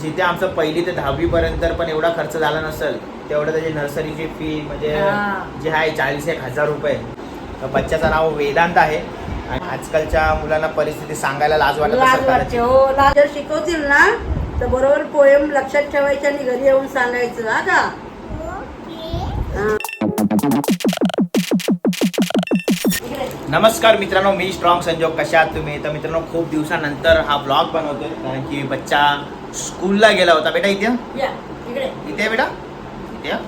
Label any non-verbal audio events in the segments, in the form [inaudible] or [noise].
जिथे आमचं पहिली ते दहावी पर्यंत पण एवढा खर्च झाला नसेल तेवढं त्याची नर्सरीची फी म्हणजे. जे आहे चाळीस एक हजार रुपये. तर बच्च्याचं नाव वेदांत आहे. आणि आजकालच्या मुलांना परिस्थिती सांगायला लाज वाटत. हो लाज जर शिकवतील ना तर बरोबर पोएम लक्षात ठेवायचे आणि घरी येऊन सांगायचं हा का? ओके. नमस्कार मित्रांनो मी स्ट्रॉंग संजोग. कशा आहात तुम्ही? तर मित्रांनो खूप दिवसानंतर हा ब्लॉग बनवतोय कारण की बच्चा स्कूलला गेला होता. बेटा इथे इथे बेटा. इथे या.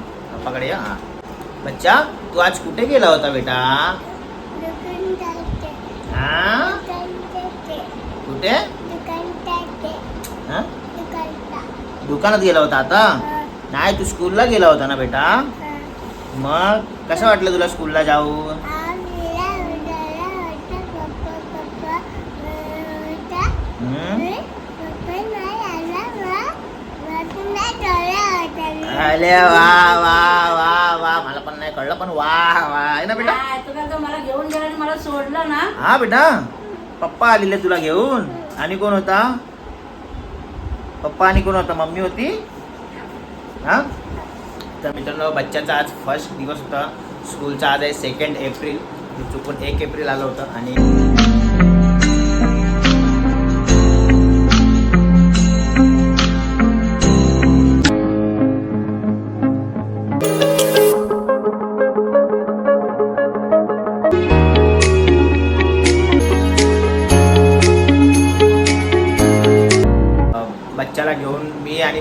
हा. बच्चा तू आज कुठे गेला होता बेटा? हा? कुठे? हा? दुकानात गेला होता आता? नाही तू स्कूलला गेला होता ना बेटा? मग कसं वाटलं तुला स्कूलला जाऊन? अरे वा वा वा वा. मला पण नाही कळलं पण वा वा. आहे ना बेटा? काय, तर मला घेऊन गेला आणि मला सोडलं ना. हा बेटा. पप्पा आलेले तुला घेऊन. आणि कोण होता? पप्पा आणि कोण होता? मम्मी होती? हा? तर मित्रांनो बच्चाचा आज फर्स्ट दिवस होता. स्कूलचा आज आहे सेकंड एप्रिल चुकून एक एप्रिल आलं होतं आणि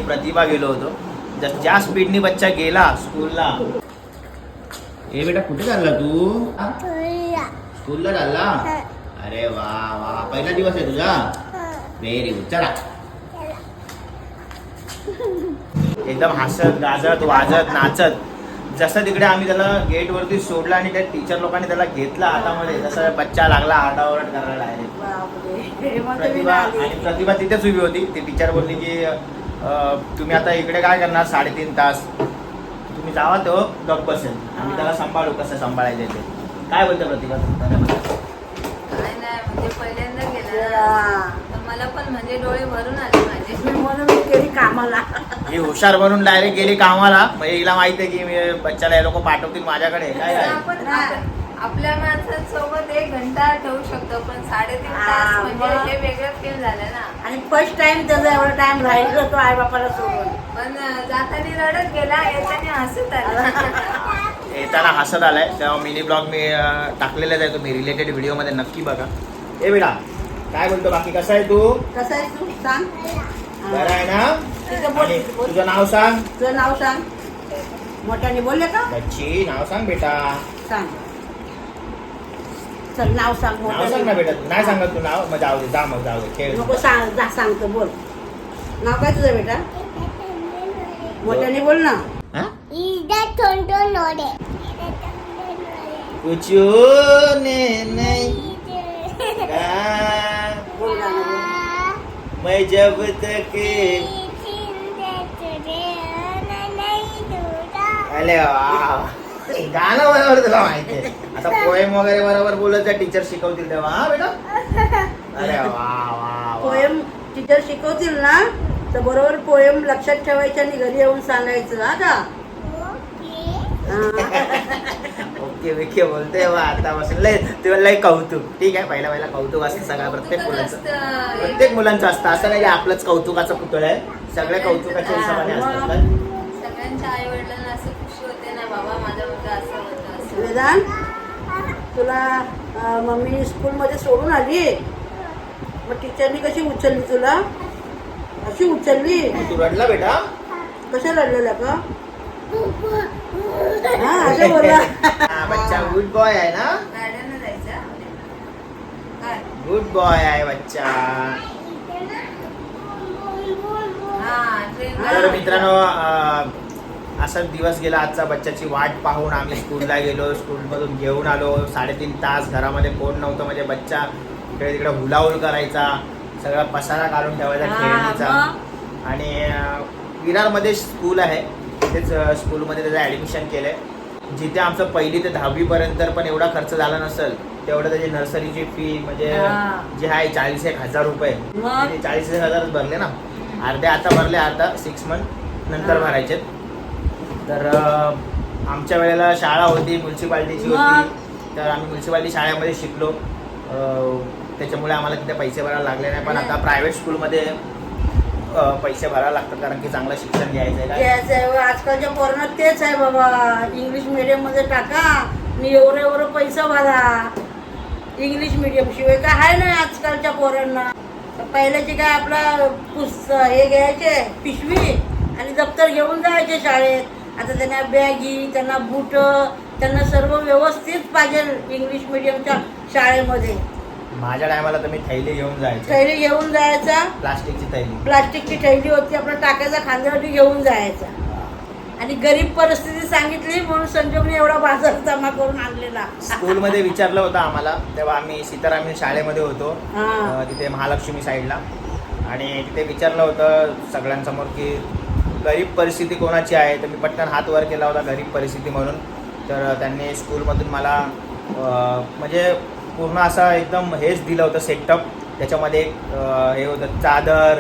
प्रतिभा गेलो होतो. जर ज्या स्पीडनी बच्चा गेला स्कूलला ए बेटा कुठे चालला तू? स्कूलला. चालला? अरे वा वा. पहिला दिवस आहे तुझा? व्हेरी गुड चला. एकदम हसत गाजत वाजत नाचत. जसं तिकडे आम्ही त्याला गेट वरती सोडला आणि त्या टीचर लोकांनी त्याला घेतला हातामध्ये तसं बच्चा लागला आरडाओरड करायला तुम्ही प्रतिभा. आणि प्रतिभा तिथेच उभी होती. ती टीचर बोलली की तुम्ही आता इकडे काय करणार? साडेतीन तास. तुम्ही जावा तो गप बसेल. आम्ही त्याला सांभाळू कसं सांभाळायचं ते. काय बोलतो प्रतिभा काय नाही म्हणजे पहिल्यांदा गेला. हा. तर मला पण म्हणजे डोळे भरून आले माझे. म्हणून मी गेली कामाला. ही हुशार बनून डायरेक्ट गेली कामाला. म्हणजे हिला माहिती आहे की मी बच्चाला हे लोक पाठवतील माझ्याकडे. काय आहे? आपण आपल्या माणसांसोबत एक घंटा ठेवू शकतो पण साडेतीन हा, तास म्हणजे मग. हे वेगळं फील झालं ना. आणि फर्स्ट टाइम त्याचा एवढा टाइम राहिला तो आई बापाला सोडून. पण अं, जाताना रडत गेला येताना हसत आला. [laughs] येताना हसत आलाय. तेव्हा मिनी ब्लॉग मी अं, टाकलेलाच आहे. तुम्ही रिलेटेड व्हिडिओमध्ये नक्की बघा. ए बेटा काय बोलतो बाकी कसं आहे तू? कसं आहे तू? सांग. बरं आहे ना? बोल. तुझं नाव सांग. तुझं नाव सांग. मोठ्याने बोलले का? बच्ची नाव सांग बेटा. सांग. चल नाव सांग नाव सांग ना मोठ्याने बेटा तू नाही सांगत तू नाव मग जाऊ दे जा मग जाऊ दे खेळ नको सांग जा सांगतो बोल नाव काय तुझं बेटा मोठ्याने बोल ना हा? इदा थोंडो नोडे कुछ ने नहीं कहा, बोल गाणं बोल. मैं जब तक अरे वा गाणं बरोबर तुला माहिती आहे. आता पोएम वगैरे बरोबर बोलत टीचर शिकवतील तेव्हा हा बेटा? अरे वा वा वा. पोएम टीचर शिकवतील ना तर बरोबर पोएम लक्षात ठेवायचे आणि घरी येऊन सांगायचं हा का? हा. ओके ओके बोलते वा आता बसून लय तुला लय कौतुक. ठीक आहे पहिला पहिला कौतुक असतं सगळं प्रत्येक मुलांचं. प्रत्येक मुलांचं असतं असं नाही की आपलंच कौतुकाचं पुतळ आहे. सगळ्या कौतुकाच्या हिशोबाने असतात सगळ्यांच्या आई वडिलांना असं वेदांत तुला मम्मी स्कूलमध्ये सोडून आली. मग टीचरनी कशी उचलली तुला? अशी उचलली? तू रडला बेटा? कशा रडलेल्या का हा असं [laughs] बोला. हा, बच्चा गुड बॉय आहे ना? गार्डनला जायचं काय? गुड बॉय आहे बच्चा. हा तर मित्रांनो असाच दिवस गेला आजचा. बच्चाची वाट पाहून आम्ही स्कूलला गेलो. स्कूलमधून घेऊन आलो. साडेतीन तास घरामध्ये कोण नव्हतं म्हणजे बच्चा. इकडे तिकडे हुलाहुल करायचा. सगळा पसारा काढून ठेवायचा खेळणीचा. मग? आणि विरारमध्ये स्कूल आहे. तिथेच स्कूलमध्ये त्याचं ॲडमिशन केलं आहे जिथे आमचं पहिली ते दहावीपर्यंत पण एवढा खर्च झाला नसेल तेवढं त्याची नर्सरीची फी म्हणजे. जे आहे चाळीस एक हजार रुपये? चाळीस एक हजारच भरले ना. अर्धे आता भरले अर्धा सिक्स मंथ नंतर. भरायचे तर आमच्या वेळेला शाळा होती म्युन्सिपाल्टीची? होती. तर आम्ही म्युन्सिपाल्टी शाळेमध्ये शिकलो. अं, त्याच्यामुळे आम्हाला तिथे पैसे भरायला लागले नाही. पण आता प्रायव्हेट स्कूलमध्ये पैसे भरायला लागतात कारण की चांगलं शिक्षण घ्यायचं आहे आजकालच्या पोरांना तेच आहे बाबा. इंग्लिश मिडियममध्ये टाका आणि एवढं एवढं पैसा भरा. इंग्लिश मिडियम शिवाय काय आहे नाही आजकालच्या पोरांना. पहिल्याचे काय आपला पुस्त हे घ्यायचे पिशवी आणि दप्तर घेऊन जायचे शाळेत. आता त्यांना बॅगी त्यांना बूट त्यांना सर्व व्यवस्थित पाहिजे इंग्लिश मिडियमच्या शाळेमध्ये. माझ्या टायमाला तर मी थैली घेऊन जायचो. थैली घेऊन जायचा. प्लास्टिकची थैली. प्लास्टिकची थैली होती आपला टाकायचा खांद्यावरती घेऊन जायचा. आणि गरीब परिस्थिती सांगितली म्हणून संजोगने एवढा बाजार जमा करून आणलेला. स्कूलमध्ये विचारलं होतं आम्हाला तेव्हा आम्ही सीताराम शाळेमध्ये होतो तिथे महालक्ष्मी साईडला. आणि तिथे विचारलं होतं सगळ्यांसमोर की गरीब परिस्थिती कोणाची आहे तर मी पटकन हात वर केला होता गरीब परिस्थिती म्हणून तर त्यांनी स्कूलमधून मला म्हणजे पूर्ण असं एकदम हेच दिलं होतं सेटअप त्याच्यामध्ये एक हे होतं चादर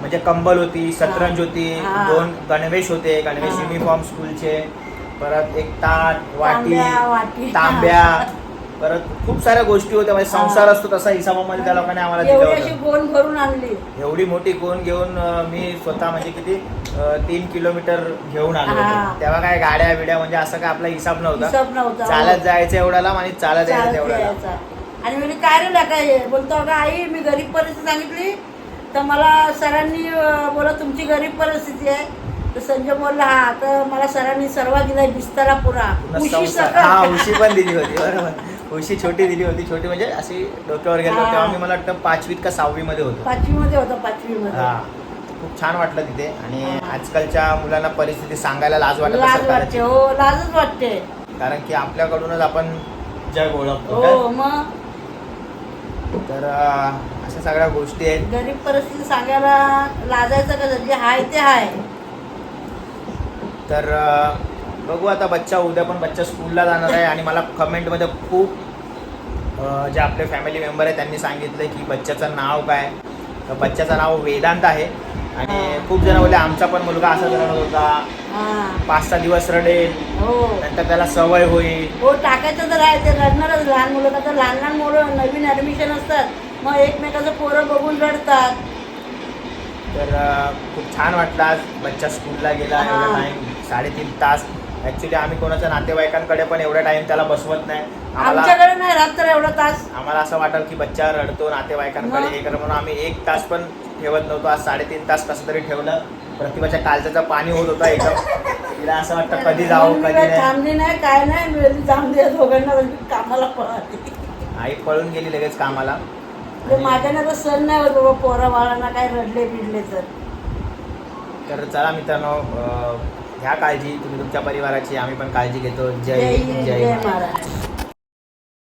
म्हणजे कंबल होती सतरंज होती. दोन गणवेश होते गणवेश. युनिफॉर्म स्कूलचे परत एक ताट वाटी. तांब्या [laughs] परत खूप साऱ्या गोष्टी होत्या म्हणजे संसार असतो तसा हिसाबामध्ये त्या लोकांनी आम्हाला दिलं एवढी अशी होतं गोण भरून आणली. एवढी मोठी कोण घेऊन अं, मी स्वतः म्हणजे किती अं, तीन किलोमीटर घेऊन आलो हा. होतो तेव्हा काय गाड्या बिड्या म्हणजे असं काय आपला हिसाब नव्हता. हिसाब नव्हता चालत जायचं एवढा लांब आणि चालत यायचं चालत तेवढा लांब. यायचा. आणि म्हणजे काय रे लागा हे बोलतो अगं आई मी गरीब परिस्थिती सांगितली. तर मला सरांनी अं, बोला तुमची गरीब परिस्थिती आहे. तर संजय बोलला हा तर मला सरांनी सर्व दिलाय बिस्तारा पुरा. पूर्ण उशी संसार. सकट. हा उशी पण दिली होती बरोबर. उशी छोटी दिली होती छोटी म्हणजे अशी डोक्यावर गेलो हा. तेव्हा मी मला वाटतं पाचवीत का सहावी मध्ये होतो पाचवी मध्ये होता पाचवी मध्ये हा खूप छान वाटलं तिथे आणि हा. आजकालच्या मुलांना परिस्थिती सांगायला लाज वाटत लाज असेल वाटते कदाचित. हो लाजच वाटते कारण की आपल्याकडूनच आपण जग ओळखतो हो काय? तर अं, अशा सगळ्या गोष्टी आहेत गरीब परिस्थिती सांगायला लाजायचं कसं जे हाय ते हाय तर अं, बघू आता बच्चा उद्या पण बच्चा स्कूलला जाणार आहे आणि मला कमेंटमध्ये खूप जे आपले फॅमिली मेंबर आहे त्यांनी सांगितलं की बच्च्याचं नाव काय. तर बच्च्याचं नाव वेदांत आहे. आणि. खूप जण बोलले आमचा पण मुलगा असाच रडत होता. हा. पाच सहा दिवस रडेल. हो. नंतर त्याला सवय होईल. हो टाकायचं तर आहे ते रडणारच लहान मुलं का तर लहान लहान मुलं नवीन ॲडमिशन असतात. मग एकमेकाचं पोरं बघून रडतात. तर खूप छान वाटलं आज बच्चा स्कूलला गेला. एवढा साडेतीन तास ॲक्च्युली आम्ही कोणाच्या नातेवाईकांकडे पण एवढा टाइम त्याला बसवत नाही. आम्हाला आमच्याकडे नाही राहत तर एवढा तास. आम्हाला असं वाटलं की बच्चा रडतो नातेवाईकांकडे? हे कर म्हणून आम्ही एक तास पण ठेवत नव्हतो. आज साडेतीन तास कसं तरी ठेवलं. प्रतिभाच्या कालच्याचं पाणी होत होतं एकदम. तिला असं वाटतं कधी जाऊ कधी नाही. थांबली नाही काय नाही मी जाऊन दे दोघांना कामाला पळाली. आई पळून गेली लगेच कामाला. ते माझ्यानं तर सण नाही होत बाबा पोरा बाळांना काय रडले बिडले तर. तर चला मित्रांनो अं, घ्या काळजी तुम्ही तुमच्या परिवाराची आम्ही पण काळजी घेतो जय जय. महाराज